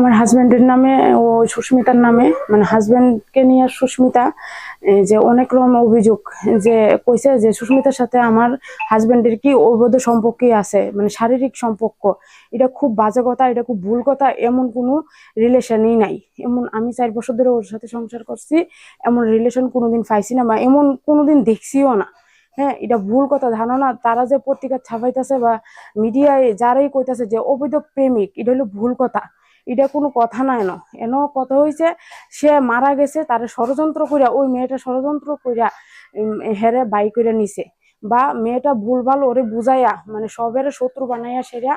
আমার হাজবেন্ডের নামে, ও সুস্মিতার নামে মানে হাজবেন্ডকে নিয়ে সুস্মিতা যে অনেক রকম অভিযোগ যে কইছে যে সুস্মিতার সাথে আমার হাজবেন্ডের কি অবৈধ সম্পর্কই আছে মানে শারীরিক সম্পর্ক। এটা খুব বাজে কথা, এটা খুব ভুল কথা, এমন কোনো রিলেশনই নাই। এমন আমি চার বছর ধরে ওর সাথে সংসার করছি, এমন রিলেশন কোনোদিন পাইছি না বা এমন কোনোদিন দেখছিও না। হ্যাঁ এটা ভুল কথা, ধারণা। তারা যে পত্রিকা ছাপাইতেছে বা মিডিয়ায় যারাই কইতাছে যে অবৈধ প্রেমিক, এটা হলো ভুল কথা। এটা কোনো কথা নাই ন। এন কথা হইছে, সে মারা গেছে, তারে ষড়যন্ত্র কইরা, ওই মেয়েটা ষড়যন্ত্র কইরা হেরে বাই কইরা নিছে। বা মেয়েটা ভুলভাল ওরে বুঝাইয়া মানে সবের শত্রু বানাইয়া সেরা,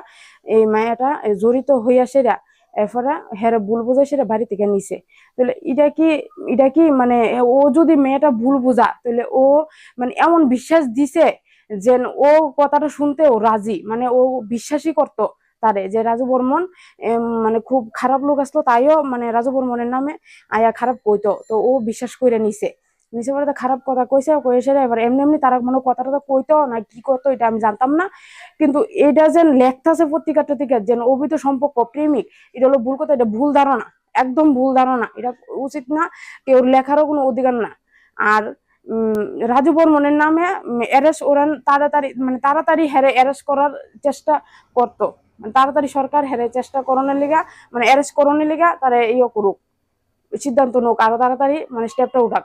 এই মায়াটা জড়িত হইয়া সেরা, এরপরে হেরে ভুল বুঝাই সেরা বাড়ি থেকে নিছে। তাহলে এটা কি এটা কি মানে ও যদি মেয়েটা ভুল বুঝা, তাহলে ও মানে এমন বিশ্বাস দিছে যে ও কথাটা শুনতেও রাজি মানে ও বিশ্বাসই করতো। তারে, যে রাজু বর্মন মানে খুব খারাপ লোক আসলো, তাইও মানে রাজু বর্মনের নামে আয়া খারাপ কইতো, তো ও বিশ্বাস করে নিছে। নিচে পরে তো খারাপ কথা কইছে কইছে এবার এমনি এমনি তারা কোনো কথাটা তো কইতো না কি করতো এটা আমি জানতাম না। কিন্তু এটা যে লেখতাছে পত্রিকাটা থেকে যে অবৈধ সম্পর্ক, প্রেমিক, এটা হলো ভুল কথা, এটা ভুল ধারণা, একদম ভুল ধারণা, এটা উচিত না, কেউ লেখারও কোনো অধিকার না। আর রাজু বর্মনের নামে অ্যারেস্ট ওরা তাড়াতাড়ি মানে তাড়াতাড়ি হেরে অ্যারেস্ট করার চেষ্টা করতো। মানে তাড়াতাড়ি সরকার হেরে চেষ্টা করানোর লিগা মানে অ্যারেস্ট করানোর লিগা তারা ইয়ে করুক। সিদ্ধান্ত নোক, আরও তাড়াতাড়ি মানে স্টেপটা উঠাক।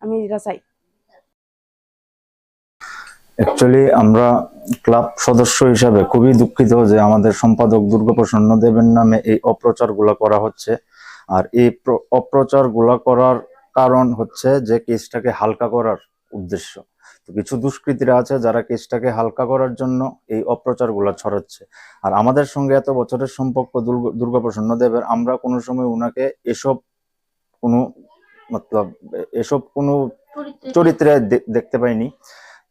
আমি এটা চাই। অ্যাকচুয়ালি আমরা ক্লাব সদস্য হিসাবে খুবই দুঃখিত যে আমাদের সম্পাদক দুর্গাপ্রসন্ন দেবের নামে এই অপ্রচারগুলো করা হচ্ছে। আর এই প্র- অপ্রচারগুলো করার কারণ হচ্ছে যে কেসটাকে হালকা করার উদ্দেশ্য। তো কিছু দুষ্কৃতীরা আছে যারা কেসটাকে হালকা করার জন্য এই অপ্রচারগুলো ছড়াচ্ছে। আর আমাদের সঙ্গে এত বছরের সম্পর্ক দুর্গা- দুর্গাপ্রসন্ন দেবের আমরা কোনো সময় উনাকে এসব কোনো মতলব এসব কোনো চরিত্রে দেখতে পাইনি।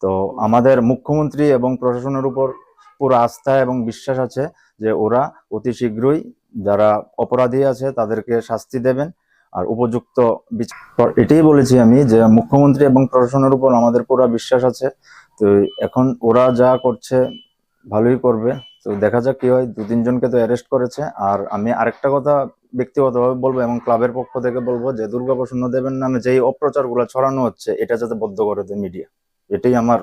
তো আমাদের মুখ্যমন্ত্রী এবং প্রশাসনের উপর পুরো আস্থা এবং বিশ্বাস আছে যে ওরা অতি শীঘ্রই যারা অপরাধী আছে তাদেরকে শাস্তি দেবেন। আর উপযুক্ত বিচার। এটাই বলেছি আমি যে মুখ্যমন্ত্রী এবং প্রশাসনের উপর আমাদের পুরো বিশ্বাস আছে। তো এখন ওরা যা করছে ভালোই করবে। তো দেখা যাক কি হয়। দু তিনজনকে তো অ্যারেস্ট করেছে। আর আমি আরেকটা কথা ব্যক্তিগতভাবে বলব এবং ক্লাবের পক্ষ থেকে বলব যে দুর্গা দুর্গাপ্রসন্ন দেবের নামে যেই অপ্রচারগুলো ছড়ানো হচ্ছে, এটা যাতে বদ্ধ করে দেয় মিডিয়া এটাই আমার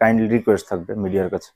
কাইন্ডলি রিকোয়েস্ট থাকবে মিডিয়ার কাছে।